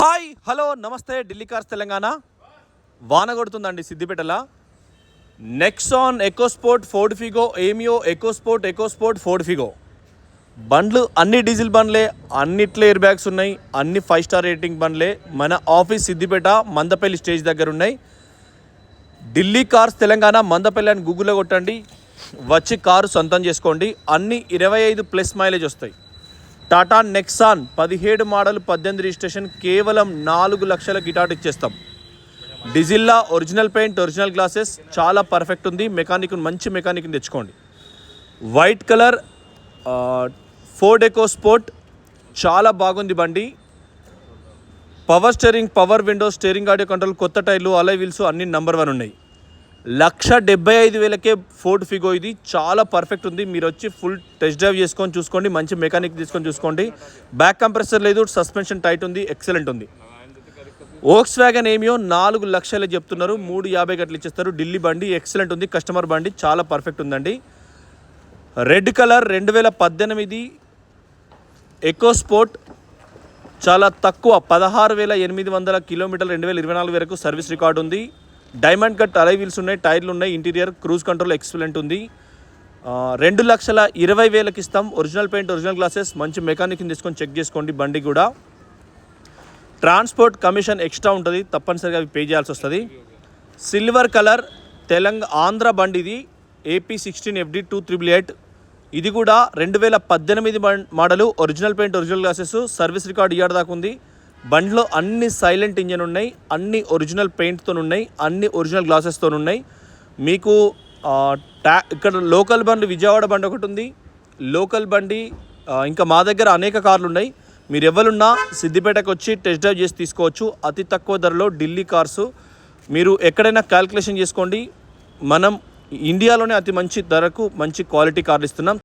Hi hello నమస్తే Delhi cars Telangana. వాన కొడుతుందండి సిద్దిపేటలో. Nexon EcoSport Ford Figo Ameo EcoSport EcoSport Ford Figo బండ్లు అన్ని డీజిల్ బండ్లే అన్నిట్లో ఎయిర్ బ్యాగ్స్ ఉన్నాయి అన్ని ఫైవ్ స్టార్ రేటింగ్ బండ్లే. మన ఆఫీస్ సిద్దిపేట మందపల్లి స్టేజ్ దగ్గర ఉన్నాయి ఢిల్లీ కార్స్ తెలంగాణ మందపల్లి అని గూగుల్లో కొట్టండి. వచ్చి కారు సొంతం చేసుకోండి. అన్ని ఇరవై ఐదు ప్లస్ మైలేజ్ వస్తాయి. టాటా నెక్సాన్ పదిహేడు మోడల్ పద్దెనిమిది రిజిస్ట్రేషన్ కేవలం నాలుగు లక్షల గిటాట్ ఇచ్చేస్తాం. డిజిల్లా ఒరిజినల్ పెయింట్ ఒరిజినల్ గ్లాసెస్ చాలా పర్ఫెక్ట్ ఉంది. మెకానిక్ మంచి మెకానిక్ని తెచ్చుకోండి. White colour Ford EcoSport చాలా బాగుంది బండి. Power steering power window steering audio control కొత్త టైర్లు అలై వీల్స్ అన్ని నంబర్ వన్ ఉన్నాయి. లక్ష డెబ్బై ఐదు వేలకే ఫోర్డ్ ఫిగో ఇది. చాలా పర్ఫెక్ట్ ఉంది. మీరు వచ్చి ఫుల్ టెస్ట్ డ్రైవ్ చేసుకొని చూసుకోండి. మంచి మెకానిక్ తీసుకొని చూసుకోండి. బ్యాక్ కంప్రెసర్ లేదు. సస్పెన్షన్ టైట్ ఉంది. ఎక్సలెంట్ ఉంది. ఓక్స్ వ్యాగన్ ఏమియో నాలుగు లక్షలు చెప్తున్నారు. మూడు యాభై గట్లు ఇచ్చేస్తారు. ఢిల్లీ బండి ఎక్సలెంట్ ఉంది. కస్టమర్ బండి చాలా పర్ఫెక్ట్ ఉందండి. రెడ్ కలర్ రెండు వేల పద్దెనిమిది ఎకో స్పోర్ట్ చాలా తక్కువ పదహారు వేల ఎనిమిది వందల కిలోమీటర్లు రెండు వేల ఇరవై నాలుగు వరకు సర్వీస్ రికార్డు ఉంది. డైమండ్ కట్ అలై వీల్స్ ఉన్నాయి టైర్లు ఉన్నాయి ఇంటీరియర్ క్రూజ్ కంట్రోల్ ఎక్సలెంట్ ఉంది. రెండు లక్షల ఇరవై వేలకి ఇస్తాం. ఒరిజినల్ పెయింట్ ఒరిజినల్ గ్లాసెస్ మంచి మెకానిక్ని తీసుకొని చెక్ చేసుకోండి బండి కూడా. ట్రాన్స్పోర్ట్ కమిషన్ ఎక్స్ట్రా ఉంటుంది తప్పనిసరిగా అవి పే చేయాల్సి వస్తుంది. సిల్వర్ కలర్ తెలంగాణ ఆంధ్ర బండి ఇది AP sixteen FD two triple eight. ఇది కూడా రెండు వేల పద్దెనిమిది model original paint original glasses service record year దాకా ఉంది. బండిలో అన్ని సైలెంట్ ఇంజన్ ఉన్నాయి అన్ని ఒరిజినల్ పెయింట్తో ఉన్నాయి అన్ని ఒరిజినల్ గ్లాసెస్తో ఉన్నాయి మీకు ట్యా ఇక్కడ లోకల్ బండి విజయవాడ బండి ఒకటి ఉంది లోకల్ బండి ఇంకా మా దగ్గర అనేక కార్లు ఉన్నాయి మీరు ఎవరున్నా సిద్దిపేటకు వచ్చి టెస్ట్ డ్రైవ్ చేసి తీసుకోవచ్చు. అతి తక్కువ ధరలో ఢిల్లీ కార్సు. మీరు ఎక్కడైనా క్యాల్కులేషన్ చేసుకోండి. మనం ఇండియాలోనే అతి మంచి ధరకు మంచి క్వాలిటీ కార్లు ఇస్తున్నాం.